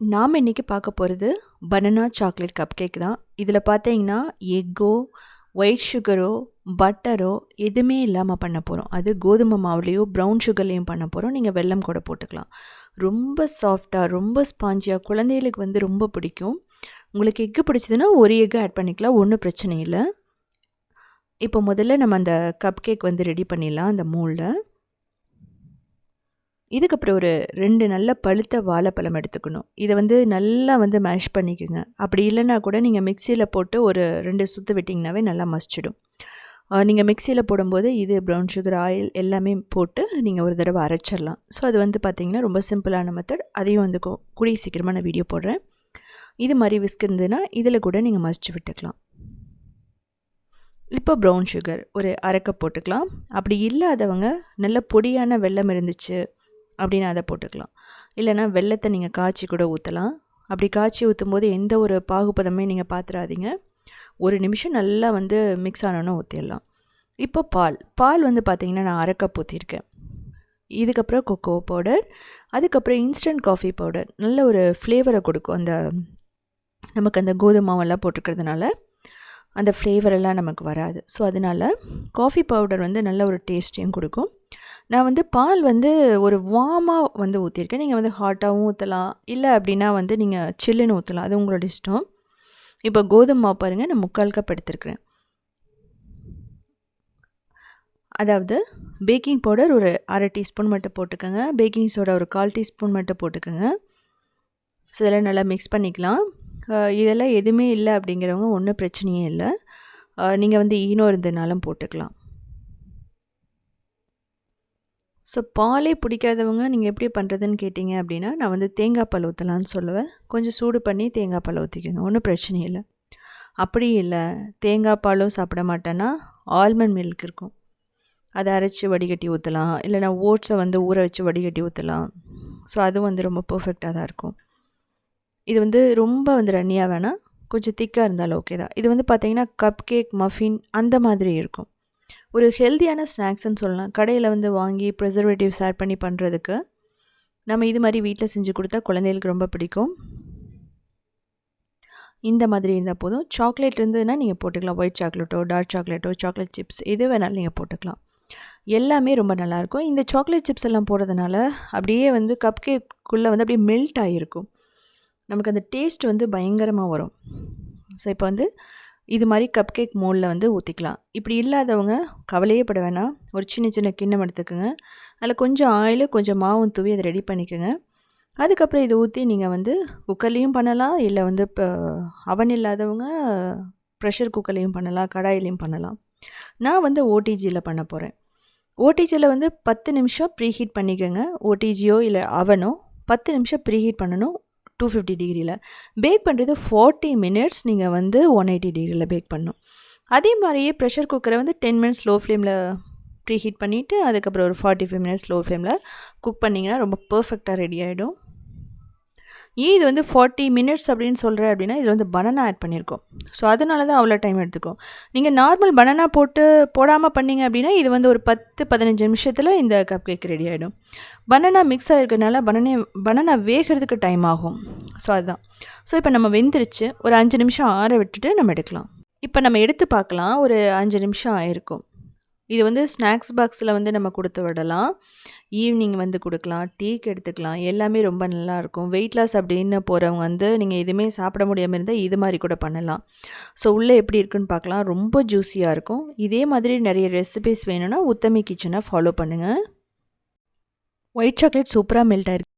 நாம் இன்றைக்கி பார்க்க போகிறது பனானா சாக்லேட் கப் கேக் தான். இதில் பார்த்தீங்கன்னா எக்கோ ஒயிட் சுகரோ பட்டரோ எதுவுமே இல்லாமல் பண்ண போகிறோம் அது கோதுமை மாவுலேயோ ப்ரௌன் சுகர்லேயும் பண்ண போகிறோம் நீங்கள் வெல்லம் கூட போட்டுக்கலாம். ரொம்ப சாஃப்டாக ரொம்ப ஸ்பாஞ்சியாக குழந்தைகளுக்கு வந்து ரொம்ப பிடிக்கும். உங்களுக்கு எக்கு பிடிச்சதுன்னா ஒரு எக்கு ஆட் பண்ணிக்கலாம். ஒன்றும் பிரச்சனை இல்லை. இப்போ முதல்ல நம்ம அந்த கப் கேக் வந்து ரெடி பண்ணிடலாம் அந்த மூளில் இதுக்கப்புறம் ஒரு ரெண்டு நல்ல பழுத்த வாழைப்பழம் எடுத்துக்கணும். இதை வந்து நல்லா வந்து மேஷ் பண்ணிக்கோங்க. அப்படி இல்லைன்னா கூட நீங்கள் மிக்சியில் போட்டு ஒரு ரெண்டு சுற்று விட்டிங்கனாவே நல்லா மசிச்சிடும். நீங்கள் மிக்சியில் போடும்போது இது ப்ரௌன் சுகர் ஆயில் எல்லாமே போட்டு நீங்கள் ஒரு தடவை அரைச்சிடலாம். ஸோ அது வந்து பார்த்திங்கன்னா ரொம்ப சிம்பிளான மெத்தட் அதையும் வந்து கூடிய சீக்கிரமாக நான் வீடியோ போடுறேன். இது மாதிரி விஸ்க் இருந்ததுன்னா இதில் கூட நீங்கள் மசிச்சு விட்டுக்கலாம். இப்போ ப்ரௌன் சுகர் ஒரு அரைக்க போட்டுக்கலாம். அப்படி இல்லாதவங்க நல்ல பொடியான வெள்ளம் இருந்துச்சு. அப்படின்னு அதை போட்டுக்கலாம். இல்லைனா வெள்ளத்தை நீங்கள் காய்ச்சி கூட ஊற்றலாம் அப்படி காய்ச்சி ஊற்றும் போது எந்த ஒரு பாகுபதமே நீங்கள் பார்த்துடாதீங்க ஒரு நிமிஷம் நல்லா வந்து மிக்ஸ் ஆனோன்னு ஊற்றிடலாம் இப்போ பால். பால் வந்து பார்த்திங்கன்னா நான் அரை கப் ஊற்றிருக்கேன் இதுக்கப்புறம் கொக்கோ பவுடர் அதுக்கப்புறம் இன்ஸ்டன்ட் காஃபி பவுடர் நல்ல ஒரு ஃப்ளேவரை கொடுக்கும் அந்த நமக்கு அந்த கோதுமாவெல்லாம் போட்டிருக்கிறதுனால அந்த ஃப்ளேவரெல்லாம் நமக்கு வராது. ஸோ அதனால் காஃபி பவுடர் வந்து நல்ல ஒரு டேஸ்ட்டையும் கொடுக்கும். நான் வந்து பால் வந்து ஒரு வார்மாக வந்து ஊற்றிருக்கேன் நீங்கள் வந்து ஹாட்டாகவும் ஊற்றலாம் இல்லை அப்படின்னா வந்து நீங்கள் சில்லுன்னு ஊற்றலாம் அது உங்களோட இஷ்டம். இப்போ கோதுமை மாவு பாருங்கள் நான் முக்கால் கப் எடுத்துருக்குறேன். அதாவது பேக்கிங் பவுடர் ஒரு அரை டீஸ்பூன் மட்டும் போட்டுக்கோங்க. பேக்கிங் சோடா ஒரு கால் டீஸ்பூன் மட்டும் போட்டுக்கோங்க. ஸோ இதெல்லாம் நல்லா மிக்ஸ் பண்ணிக்கலாம். இதெல்லாம் எதுவுமே இல்லை அப்படிங்கிறவங்க ஒன்றும் பிரச்சனையே இல்லை. நீங்கள் வந்து ஈனோ இருந்ததுனாலும் போட்டுக்கலாம். ஸோ பாலே பிடிக்காதவங்க நீங்கள் எப்படி பண்ணுறதுன்னு கேட்டிங்க அப்படின்னா நான் வந்து தேங்காய் பால் ஊற்றலான்னு சொல்லுவேன். கொஞ்சம் சூடு பண்ணி தேங்காய் பால் ஊற்றிக்கோங்க ஒன்றும் பிரச்சனை இல்லை. அப்படி இல்லை. தேங்காய் பாலும் சாப்பிட மாட்டேன்னா ஆல்மண்ட் மில்க் இருக்கும். அதை அரைச்சி வடிகட்டி ஊற்றலாம் இல்லைனா ஓட்ஸை வந்து ஊற வச்சு வடிகட்டி ஊற்றலாம் ஸோ அதுவும் வந்து ரொம்ப பர்ஃபெக்டாக தான் இருக்கும். இது வந்து ரொம்ப வந்து ரன்னியாக வேணாம் கொஞ்சம் திக்காக இருந்தாலும் ஓகே தான். இது வந்து பார்த்திங்கன்னா கப் கேக் மஃபின் அந்த மாதிரி இருக்கும். ஒரு ஹெல்த்தியான ஸ்நாக்ஸ்ன்னு சொல்லலாம். கடையில் வந்து வாங்கி ப்ரிசர்வேட்டிவ்ஸ் ஆட் பண்ணி பண்ணுறதுக்கு நம்ம இது மாதிரி வீட்டில் செஞ்சு கொடுத்தா குழந்தைகளுக்கு ரொம்ப பிடிக்கும். இந்த மாதிரி இருந்தால் போதும். சாக்லேட் இருந்ததுன்னா நீங்கள் போட்டுக்கலாம். ஒயிட் சாக்லேட்டோ டார்க் சாக்லேட்டோ சாக்லேட் சிப்ஸ் எது வேணாலும் நீங்கள் போட்டுக்கலாம். எல்லாமே ரொம்ப நல்லாயிருக்கும் இந்த சாக்லேட் சிப்ஸ் எல்லாம் போடுறதுனால அப்படியே வந்து கப் கேக்குள்ளே வந்து அப்படியே மெல்ட் ஆகிருக்கும் நமக்கு அந்த டேஸ்ட் வந்து பயங்கரமாக வரும். ஸோ இப்போ வந்து இது மாதிரி கப் கேக் மோலில் வந்து ஊற்றிக்கலாம் இப்படி இல்லாதவங்க கவலையே பட வேணாம். ஒரு சின்ன சின்ன கிண்ணம் எடுத்துக்கோங்க. அதில் கொஞ்சம் ஆயில் கொஞ்சம் மாவும் தூவி அதை ரெடி பண்ணிக்கோங்க. அதுக்கப்புறம் இதை ஊற்றி நீங்கள் வந்து குக்கர்லேயும் பண்ணலாம். இல்லை வந்து இப்போ அவன் இல்லாதவங்க ப்ரெஷர் குக்கர்லேயும் பண்ணலாம். கடாயிலையும் பண்ணலாம். நான் வந்து ஓடிஜியில் பண்ண போகிறேன் ஓடிஜியில் வந்து பத்து நிமிஷம் ப்ரீஹீட் பண்ணிக்கோங்க. ஓடிஜியோ இல்லை அவனோ பத்து நிமிஷம் ப்ரீஹீட் பண்ணணும். டூ ஃபிஃப்டி டிகிரியில் பேக் பண்ணுறது ஃபார்ட்டி மினிட்ஸ் நீங்கள் வந்து ஒன் எயிட்டி டிகிரியில் பேக் பண்ணும் அதே மாதிரியே ப்ரெஷர் குக்கரை வந்து டென் மினிட்ஸ் லோ ஃப்ளேமில் ப்ரீ ஹீட் பண்ணிவிட்டு அதுக்கப்புறம் ஒரு ஃபார்ட்டி ஃபைவ் மினிட்ஸ் லோ ஃப்ளேமில் குக் பண்ணிங்கன்னா ரொம்ப பர்ஃபெக்டாக ரெடி ஆகிடும் ஏன் இது வந்து ஃபார்ட்டி மினிட்ஸ் அப்படின்னு சொல்கிறேன் அப்படின்னா இது வந்து பனானா ஆட் பண்ணியிருக்கோம் ஸோ அதனால தான் அவ்வளோ டைம் எடுத்துக்கும். நீங்கள் நார்மல் பனானா போட்டு போடாமல் பண்ணிங்க அப்படின்னா இது வந்து ஒரு பத்து பதினஞ்சு நிமிஷத்தில் இந்த கப் கேக் ரெடி ஆகிடும் பனானா மிக்ஸ் ஆகிருக்கிறதுனால பனானே பனானா வேகிறதுக்கு டைம் ஆகும். ஸோ அதுதான். ஸோ இப்போ நம்ம வெந்துருச்சு. ஒரு அஞ்சு நிமிஷம் ஆற விட்டுட்டு நம்ம எடுக்கலாம். இப்போ நம்ம எடுத்து பார்க்கலாம். ஒரு அஞ்சு நிமிஷம் ஆயிருக்கும். இது வந்து ஸ்நாக்ஸ் பாக்ஸில் வந்து நம்ம கொடுத்து விடலாம். ஈவினிங் வந்து கொடுக்கலாம். டீக்கு எடுத்துக்கலாம். எல்லாமே ரொம்ப நல்லாயிருக்கும் வெயிட் லாஸ் அப்படின்னு போகிறவங்க வந்து நீங்கள் எதுவுமே சாப்பிட முடியாமல் இருந்தால் இது மாதிரி கூட பண்ணலாம். ஸோ உள்ளே எப்படி இருக்குன்னு பார்க்கலாம். ரொம்ப ஜூஸியாக இருக்கும். இதே மாதிரி நிறைய ரெசிபிஸ் வேணும்னா உத்தமி கிச்சனை ஃபாலோ பண்ணுங்கள் ஒயிட் சாக்லேட் சூப்பராக மெல்ட் ஆயிருக்கு.